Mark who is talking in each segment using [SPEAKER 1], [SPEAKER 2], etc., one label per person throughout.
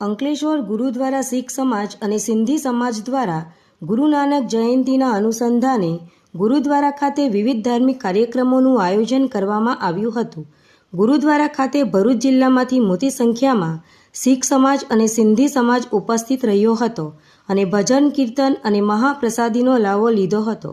[SPEAKER 1] અંકલેશ્વર ગુરુદ્વારા શીખ સમાજ અને સિંધી સમાજ દ્વારા ગુરુ નાનક જયંતીના અનુસંધાને ગુરુદ્વારા ખાતે વિવિધ ધાર્મિક કાર્યક્રમોનું આયોજન કરવામાં આવ્યું હતું. ગુરુદ્વારા ખાતે ભરૂચ જિલ્લામાંથી મોટી સંખ્યામાં શીખ સમાજ અને સિંધી સમાજ ઉપસ્થિત રહ્યો હતો અને ભજન, કીર્તન અને મહાપ્રસાદીનો લાવો લીધો હતો.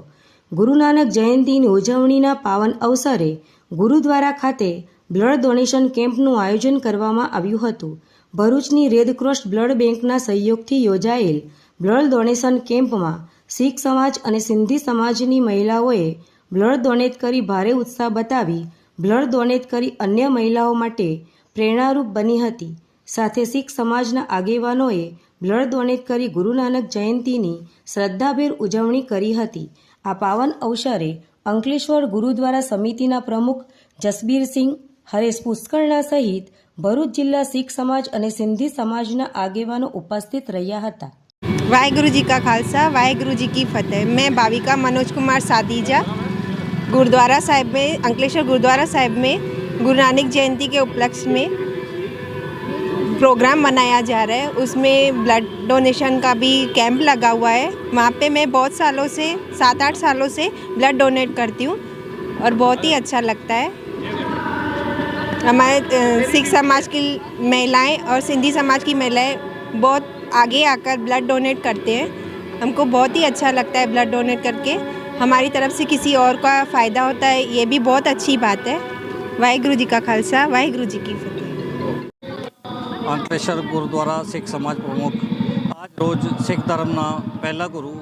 [SPEAKER 1] ગુરુ નાનક જયંતીની ઉજવણીના પાવન અવસરે ગુરુદ્વારા ખાતે બ્લડ ડોનેશન કેમ્પનું આયોજન કરવામાં આવ્યું હતું. ભરૂચની રેડક્રોસ બ્લડ બેંકના સહયોગથી યોજાયેલ બ્લડ ડોનેશન કેમ્પમાં શીખ સમાજ અને સિંધી સમાજની મહિલાઓએ બ્લડ ડોનેટ કરી ભારે ઉત્સાહ બતાવી બ્લડ ડોનેટ કરી અન્ય મહિલાઓ માટે પ્રેરણારૂપ બની હતી. સાથે શીખ સમાજના આગેવાનોએ બ્લડ ડોનેટ કરી ગુરુ નાનક જયંતીની શ્રદ્ધાભેર ઉજવણી કરી હતી. આ પાવન અવસરે અંકલેશ્વર ગુરુદ્વારા સમિતિના પ્રમુખ જસબીરસિંહ હરેશ પુષ્કળના સહિત ભરૂચ જિલ્લા શીખ સમાજ અને સિંધી સમાજના આગેવાનો ઉપસ્થિત રહ્યા હતા
[SPEAKER 2] वाहेगुरु जी का खालसा वाहेगुरु जी की फतेह मैं भाविका मनोज कुमार सादीजा गुरुद्वारा साहिब में अंकलेश्वर गुरुद्वारा साहिब में गुरु नानक जयंती के उपलक्ष्य में प्रोग्राम मनाया जा रहा है उसमें ब्लड डोनेशन का भी कैंप लगा हुआ है वहाँ पे मैं बहुत सालों से सात आठ सालों से ब्लड डोनेट करती हूँ और बहुत ही अच्छा लगता है हमारे अ, सिख समाज की महिलाएं और सिंधी समाज की महिलाएं बहुत आगे आकर ब्लड डोनेट करते हैं हमको बहुत ही अच्छा लगता है ब्लड डोनेट करके हमारी तरफ से किसी और का फ़ायदा होता है ये भी बहुत अच्छी बात है वाहेगुरु जी का खालसा वाहेगुरु जी की फतेह
[SPEAKER 3] અંકલેશ્વર ગુરુદ્વારા શીખ સમાજ પ્રમુખ આજ રોજ શીખ ધર્મના પહેલા ગુરુ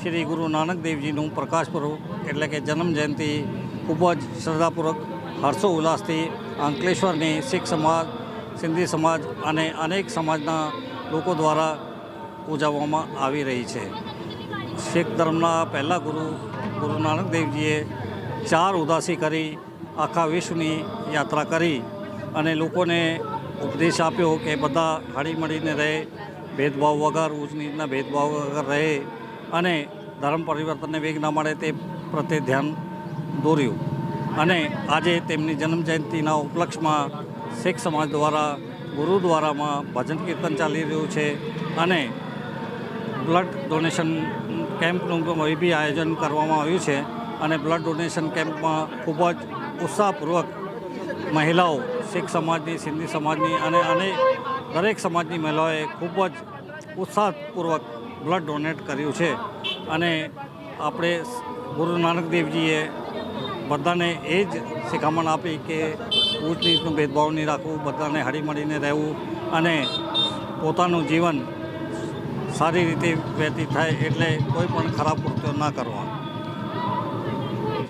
[SPEAKER 3] શ્રી ગુરુ નાનક દેવજીનું પ્રકાશ પર્વ એટલે કે જન્મ જયંતિ ખૂબ જ શ્રદ્ધાપૂર્વક હર્ષો ઉલ્લાસથી અંકલેશ્વરની શીખ સમાજ, સિંધી સમાજ અને અનેક સમાજના લોકો દ્વારા ઉજવવામાં આવી રહી છે. શીખ ધર્મના પહેલા ગુરુ ગુરુ નાનક દેવજીએ ચાર ઉદાસી કરી, આખા વિશ્વની યાત્રા કરી અને લોકોને ઉપદેશ આપ્યો કે બધા હળીમળીને રહે, ભેદભાવ વગર ઉજનીના ભેદભાવ વગર રહે અને ધર્મ પરિવર્તનને વેગ ના મળે તે પ્રત્યે ધ્યાન દોર્યું. અને આજે તેમની જન્મ જયંતિના ઉપલક્ષમાં શીખ સમાજ દ્વારા ગુરુદ્વારામાં ભજન કીર્તન ચાલી રહ્યું છે અને બ્લડ ડોનેશન કેમ્પનું બી આયોજન કરવામાં આવ્યું છે અને બ્લડ ડોનેશન કેમ્પમાં ખૂબ જ ઉત્સાહપૂર્વક મહિલાઓ, શીખ સમાજની, સિંધી સમાજની અને અને દરેક સમાજની મહિલાઓએ ખૂબ જ ઉત્સાહપૂર્વક બ્લડ ડોનેટ કર્યું છે. અને આપણે ગુરુ નાનક દેવજીએ બધાને એ જ શિખામણ આપી કે ઊંચ નીચનું ભેદભાવ નહીં રાખવું, બધાને હળીમળીને રહેવું અને પોતાનું જીવન સારી રીતે વ્યતીત થાય એટલે કોઈ પણ ખરાબ કૃત્યો ના કરવા